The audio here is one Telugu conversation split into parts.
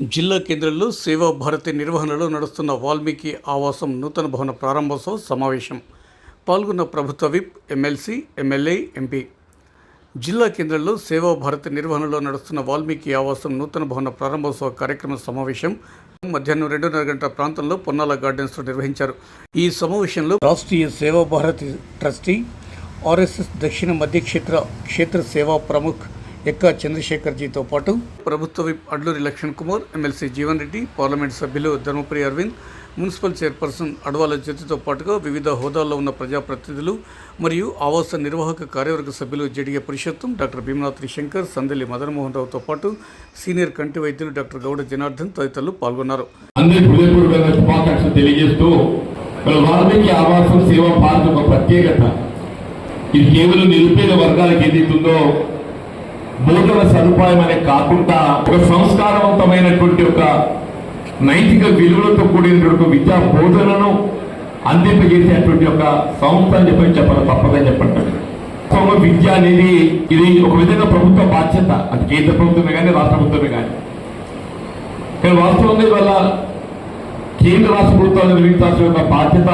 జిల్లా కేంద్రంలో సేవా భారతి నిర్వహణలో నడుస్తున్న వాల్మీకి ఆవాసం నూతన భవన ప్రారంభోత్సవ సమావేశం. పాల్గొన్న ప్రభుత్వ విప్ ఎమ్మెల్సీ ఎమ్మెల్యే ఎంపీ. జిల్లా కేంద్రంలో సేవా భారతి నిర్వహణలో నడుస్తున్న వాల్మీకి ఆవాసం నూతన భవన ప్రారంభోత్సవ కార్యక్రమ సమావేశం మధ్యాహ్నం రెండున్నర గంటల ప్రాంతంలో పొన్నాల గార్డెన్స్లో నిర్వహించారు. ఈ సమావేశంలో రాష్ట్రీయ సేవా భారతి ట్రస్టీ ఆర్ఎస్ఎస్ దక్షిణ మధ్య క్షేత్ర క్షేత్ర సేవా ప్రముఖ్ ఎక్కా చంద్రశేఖర్జీతో పాటు ప్రభుత్వ whip Adluri Laxman Kumar MLC Jeevan Reddy parliament సభ్యులు ధర్మపురి అరవింద్ మున్సిపల్ చైర్పర్సన్ అడవాల జ్యోతితో పాటుగా వివిధ హోదాల్లో ఉన్న ప్రజాప్రతినిధులు మరియు ఆవాస నిర్వాహక కార్యవర్గ సభ్యులు జడిగే పురుషోత్తం డాక్టర్ భీమనాథ్ శంకర్ సందెల్లి మదన్మోహన్ రావుతో పాటు సీనియర్ కంటి వైద్యులు డాక్టర్ గౌడ జనార్దన్ తదితరులు పాల్గొన్నారు. తెలియజేస్తూ వాల్మీకి ఆవాసం సేవా ఒక ప్రత్యేకత. ఇది కేవలం నిరుపేద వర్గాలకు ఏదైతుందో భోజన సదుపాయం అనే కాకుండా ఒక సంస్కారవంతమైనటువంటి ఒక నైతిక విలువలతో కూడినటువంటి విద్యా బోధనను అందింపజేసేటువంటి ఒక సంస్థ అని చెప్పని చెప్పాలి తప్పదని చెప్పండి. విద్య అనేది ఇది ఒక విధంగా ప్రభుత్వ బాధ్యత. అది కేంద్ర ప్రభుత్వమే కానీ రాష్ట్ర ప్రభుత్వమే కానీ కానీ వాస్తవంగా ఇవాళ కేంద్ర రాష్ట్ర ప్రభుత్వాలు నిర్వహించాల్సిన యొక్క బాధ్యత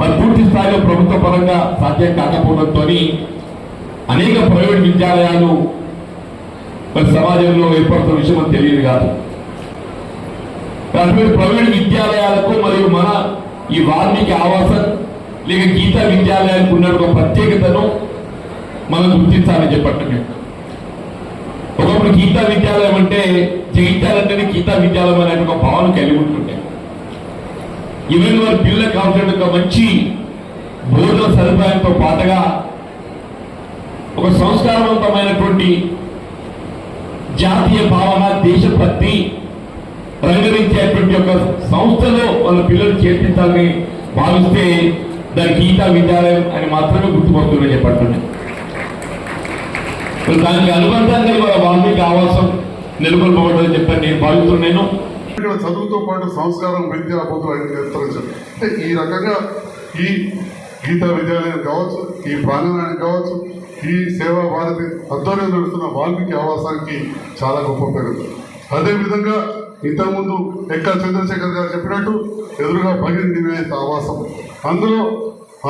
మరి పూర్తి స్థాయిలో ప్రభుత్వ పరంగా సాధ్యం కాకపోవడంతో అనేక ప్రైవేట్ విద్యాలయాలు మరి సమాజంలో ఏర్పడుతున్న విషయం తెలియదు కాదు. అటువంటి ప్రైవేట్ విద్యాలయాలకు మరియు మన ఈ వాల్మీకి ఆవాసం లేక గీతా విద్యాలయానికి ఉన్న ఒక ప్రత్యేకతను మనం గుర్తించాలని చెప్పండి. ఒకప్పుడు గీతా విద్యాలయం అంటే జగిత్యాలంటేనే గీతా విద్యాలయం అనే ఒక భావన కలిగి ఉంటుండే. ఈవెన్ వారి పిల్లలకు కావాల్సిన ఒక మంచి బోధన సదుపాయంతో పాటుగా ఒక సంస్కారవంతమైనటువంటి జాతీయ భావన దేశభక్తి రంగరించేటువంటి ఒక సంస్థలో వాళ్ళ పిల్లలు చేర్పించాలని భావిస్తే దాని గీతా విద్యాలయం అని మాత్రమే గుర్తుపడుతుందని చెప్పట్టున్నాయి దానికి అనుబంధంగా ఇవాళ వాల్మీకి ఆవాసం నెలకొల్పబడదని చెప్పని నేను భావిస్తున్నాను. ఇక్కడ చదువుతో పాటు సంస్కారం విద్య బోధన అన్ని చేస్తారని చెప్పి. ఈ రకంగా ఈ గీతా విద్యాలయం కావచ్చు ఈ ప్రాంగణానికి కావచ్చు ఈ సేవా భారతి ఆధ్వర్యంలో నడుస్తున్న వాల్మీకి ఆవాసానికి చాలా గొప్ప పేరు. అదేవిధంగా ఇంతకుముందు ఎక్కడ చంద్రశేఖర్ గారు చెప్పినట్టు ఎదురుగా భగిన్ నివేదిత ఆవాసం. అందులో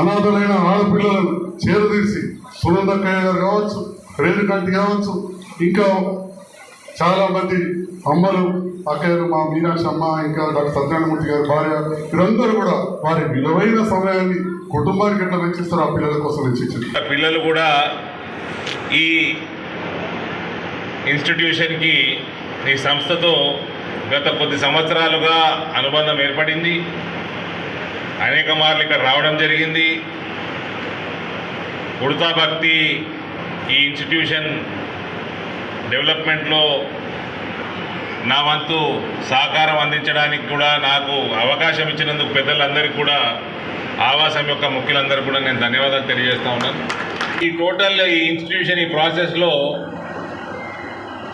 అనాథలైన ఆడపిల్లలను చేరదీసి సునందక్కయ్య గారు కావచ్చు రేణుకాంతి కావచ్చు ఇంకా చాలామంది అమ్మలు అక్కయ్యలు మా మీనాక్షమ్మ ఇంకా డాక్టర్ సత్యనారాయణమూర్తి గారి భార్య వీరందరూ కూడా వారి విలువైన సమయాన్ని కుటుంబానికి ఎట్లా వెచ్చిస్తారు ఆ పిల్లల కోసం వెచ్చించారు పిల్లలు కూడా ఈ ఇన్స్టిట్యూషన్కి ఈ సంస్థతో గత కొద్ది సంవత్సరాలుగా అనుబంధం ఏర్పడింది. అనేక మార్లు ఇక్కడ రావడం జరిగింది. కుడతా భక్తి ఈ ఇన్స్టిట్యూషన్ డెవలప్మెంట్లో నా వంతు సహకారం అందించడానికి కూడా నాకు అవకాశం ఇచ్చినందుకు పెద్దలందరికీ కూడా ఆవాసం యొక్క ముఖ్యులందరూ కూడా నేను ధన్యవాదాలు తెలియజేస్తా ఉన్నాను. ఈ టోటల్ ఈ ఇన్స్టిట్యూషన్ ఈ ప్రాసెస్లో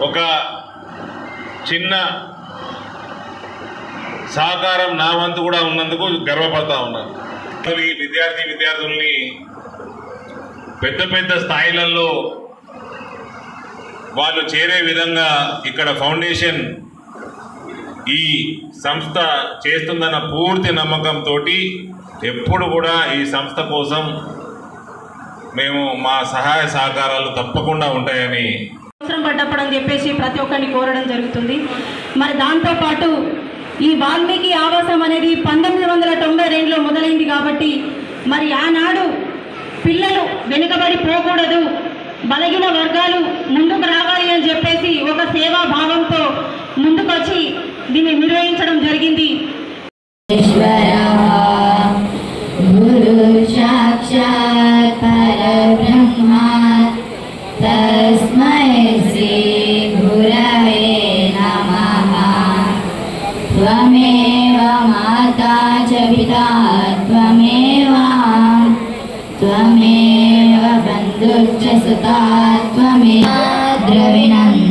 ఒక చిన్న సహకారం నా వంతు కూడా ఉన్నందుకు గర్వపడతా ఉన్నాను ఈ విద్యార్థి విద్యార్థుల్ని పెద్ద పెద్ద స్థాయిలలో వాళ్ళు చేరే విధంగా ఇక్కడ ఫౌండేషన్ ఈ సంస్థ చేస్తుందన్న పూర్తి నమ్మకంతో ఎప్పుడు కూడా ఈ సంస్థ కోసం మేము మా సహాయ సహకారాలు తప్పకుండా ఉంటాయని అవసరం పడ్డప్పుడు అని చెప్పేసి ప్రతి ఒక్కరిని కోరడం జరుగుతుంది. మరి దాంతోపాటు ఈ వాల్మీకి ఆవాసం అనేది పంతొమ్మిది వందల తొంభై రెండులో మొదలైంది కాబట్టి మరి ఆనాడు పిల్లలు వెనుకబడి పోకూడదు బలగిన వర్గాలు ముందుకు రావాలి అని చెప్పేసి ఒక సేవా భావంతో ముందుకొచ్చి దీన్ని నిర్వహించడం జరిగింది. साक्षात् परब्रह्मा तस्मै श्रीगुरवे नमः त्वमेव माता च पिता त्वमेव त्वमेव बन्धुश्च सुता त्वमेव द्रविनन्दमे